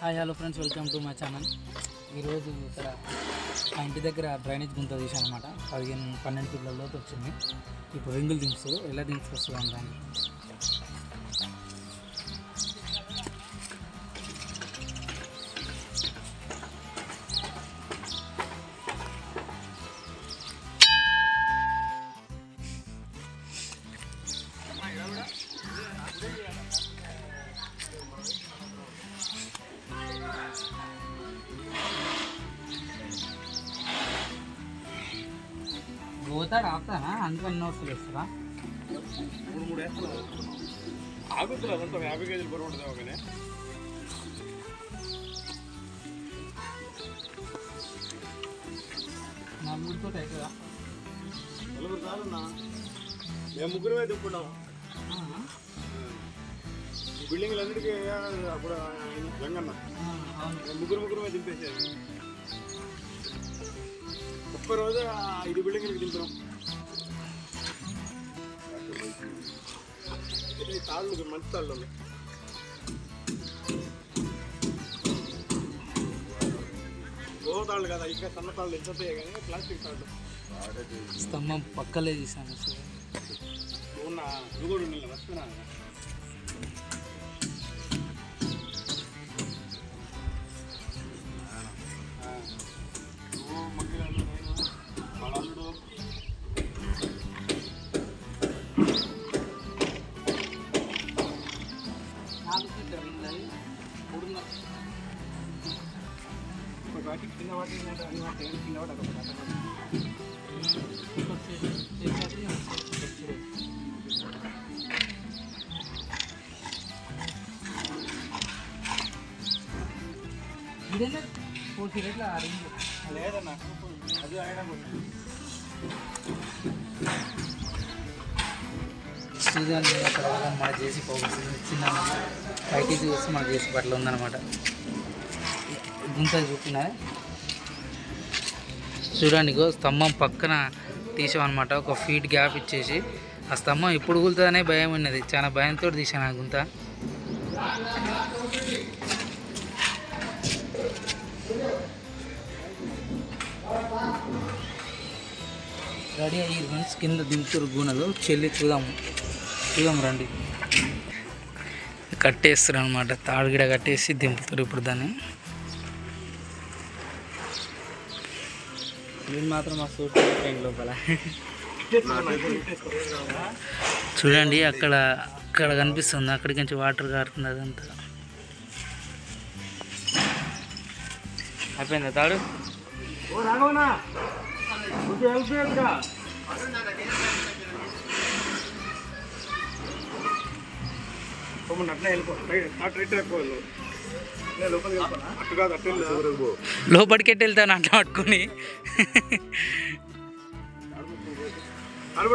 Hi hello friends welcome to my channel. ఈరోజు ఇక్కడ మా ఇంటి దగ్గర డ్రైనేజ్ గుంత తీసాను అనమాట పదిహేను పన్నెండు ఫీట్లలోకి వచ్చింది. ఇప్పుడు రింగులు దించుతారు ఎలా దించుకొస్తుంది దాన్ని? పోతాడు ఆపుతానా అందుకని నోట్స్ వేస్తారా మూడు మూడు వేస్తాను ఆగుతుంది అదంతా ఒక యాభై కేజీలు బరువు ఉంటుంది ఒకనే నలుగురితో అవుతుందా నలుగురు చాలన్నా మేము ముగ్గురమే దింపుకుంటాం ఈ బిల్డింగ్లు అన్నిటికీ అప్పుడు ఆయన రంగన్న అవును మేము ముగ్గురు ముగ్గురమే దింపేసారు ఒక్క రోజు ఆ ఐదు బిల్డింగ్లకి దింపినాం. తాళ్ళు మంచి తాళ్ళు ఉన్నాయి ఓ తాళ్ళు కదా ఇంకా సన్న తాళ్ళు ఎంత కానీ ప్లాస్టిక్ తాళ్ళు. స్తంభం పక్కలే తీసాను. అసలు ఉన్న ఇది కూడా వస్తున్నా ఒక వాటి కింద వాటి అన్ని వాటి కింద వాటి అదొక ఇదేనా ఫోర్ ఫీట్ లేదన్నా అది ఆయడం శ్రీజాన్ అక్కడ మన చేసి పోతుంది చిన్న పైకి చూసి మనకు చేసి బట్టలు ఉందన్నమాట. గుంత చూపిన చూడండి ఇగో స్తంభం పక్కన తీసామన్నమాట. ఒక ఫీట్ గ్యాప్ ఇచ్చేసి. ఆ స్తంభం ఎప్పుడు కూలుతుందనే భయం ఉన్నది. చాలా భయంతో తీసాను ఆ గుంత. రెడీ అయ్యి ఫ్రెండ్స్ కింద దింపుతారు గూనెలు. చెల్లి చూద్దాము చూద్దాం రండి. కట్టేస్తారు అనమాట తాడుగిడ కట్టేసి దింపుతారు ఇప్పుడు దాన్ని. నేను మాత్రం మా సూట్ లోపల. చూడండి అక్కడ అక్కడ కనిపిస్తుంది. అక్కడికి నుంచి వాటర్ కారుతుంది అదంతా. అయిపోయిందా తాడు? అట్లా వెళ్ళిపో. రైట్ లోపలికి వెళ్తాను అట్లా పట్టుకుని? అటు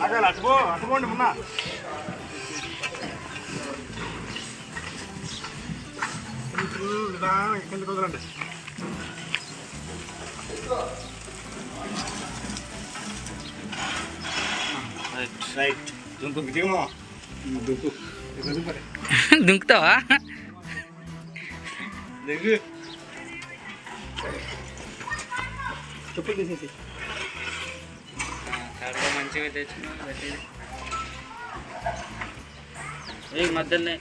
లాగాలి అటుపో అటుపోండి మొన్న. కిందకి వదలండి. దుంకుతావా? దిగు చెప్పులు తీసేసి. మంచిగా తెచ్చుకున్నా ఏ మధ్యలోనే.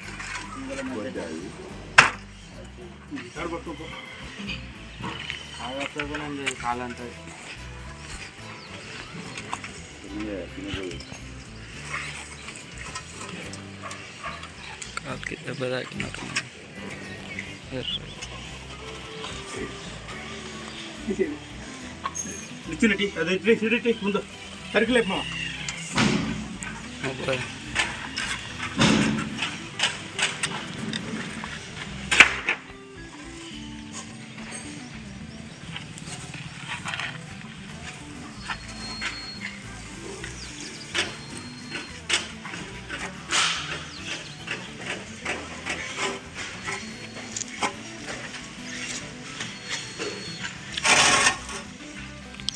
ఈసారి పట్టుకో కాలంతా కాకి దెబ్బ తాకినట్టు నిచ్చునటి అదే ఇటు ముందు సరుకులేపు లేపమా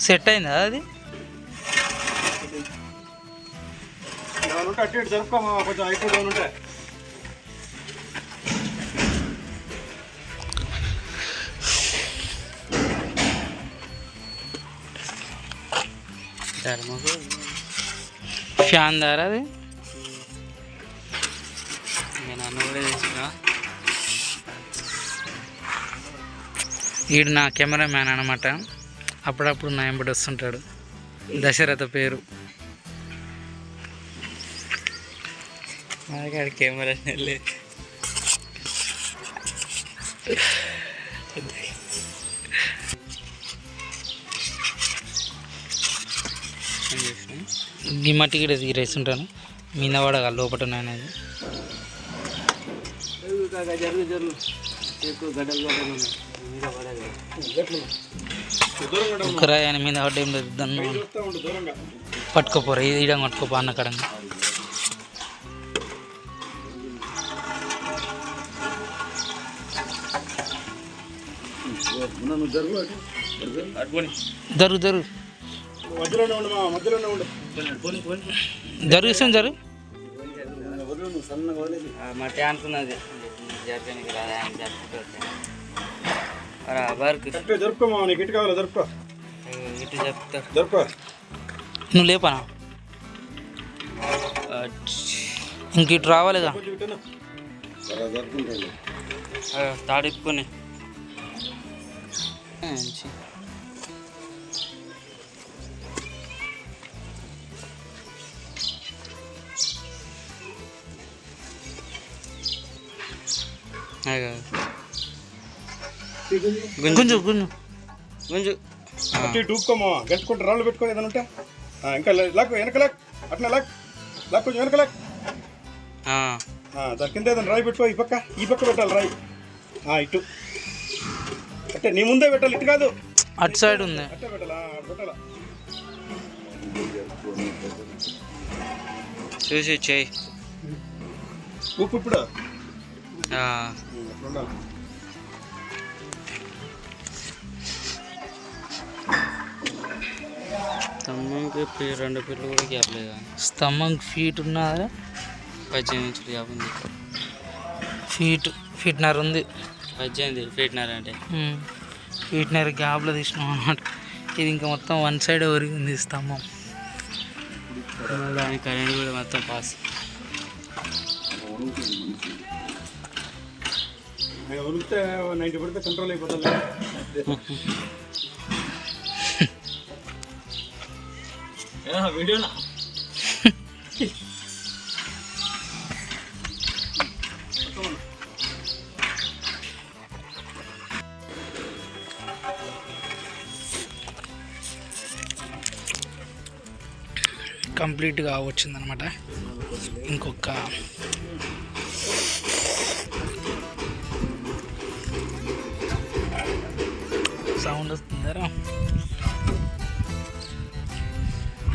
సెట్ అయిందా అది? ఫ్యాన్ దారా అది? నేను అన్న కూడా తీసుకున్నా ఈడు నా కెమెరా మ్యాన్ అనమాట అప్పుడప్పుడు నాయంబడి వస్తుంటాడు దశరథ పేరు. మా కెమెరా ఈ మట్టి కూడా ఈ మట్టికి తీరేస్తుంటాను మీద పడగా లోపల అనేది జరుగు జరుగు ఎక్కువ గడ్డలు గడ్డలు ఉన్నాయి మీద ఆయన మీద పడ్డ ఏం లేదు దాన్ని పట్టుకోపోరా ఇది ఇడం పట్టుకోపో అన్న కడంగా నువ్వు జరుగు అటు ఇస్తాం జరుగు మా మధ్యలోనే ఉన్నది. మామ మధ్యలోనే వర్క్ కరెక్ట్గా జరుపుకో మామ నీకు ఇటు కావాలా జరుపుకో ఇటు చెప్తా జరుపుకో నువ్వు లేపనా ఇంక ఇటు రావాలిగా తాడిప్పుకొని గుంజు గుంజు. గుంజు. మామ గెలుచుకుంటే రాళ్ళు పెట్టుకో ఏదైనా ఉంటే. ఆ, ఇంకా లే- లాక్కు వెనక లాక్. అట్లా లాక్. లాక్ కొంచెం వెనక లాక్. ఆ, ఆ, దాని కింద ఏదైనా రాయి పెట్టుకో ఈ పక్క. ఈ పక్క పెట్టాలి రాయి. ఆ, ఇటు. అంటే నీ ముందే పెట్టాలి ఇటు కాదు. అటు సైడ్ ఉంది. అట్టే పెట్టాలా? పెట్టాలా? చూసి చెయ్యి. ఉప్పు ఇప్పుడు? పి- రెండు పిల్లలు కూడా గ్యాప్ లేదా స్తంభం ఫీట్ ఉన్నదా? పద్దెనిమిది నుంచి గ్యాప్ ఉంది. ఫీట్ ఫీట్నర్ ఉంది. పద్దెనిమిది ఫీట్నర్ అంటే. ఫీట్నర్ గ్యాప్లో తీసినాం అన్నమాట. ఇది ఇంకా మొత్తం వన్ సైడ్ ఒరిగింది స్తంభం. దాని కరెంట్ కూడా మొత్తం పాస్. నైంటీ పడితే కంట్రోల్ అయిపోతుంది. వీడియోనా కంప్లీట్గా వచ్చిందనమాట ఇంకొక సౌండ్ వస్తుందరా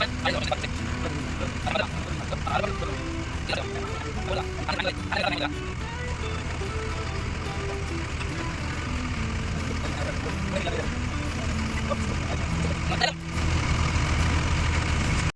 Matalang!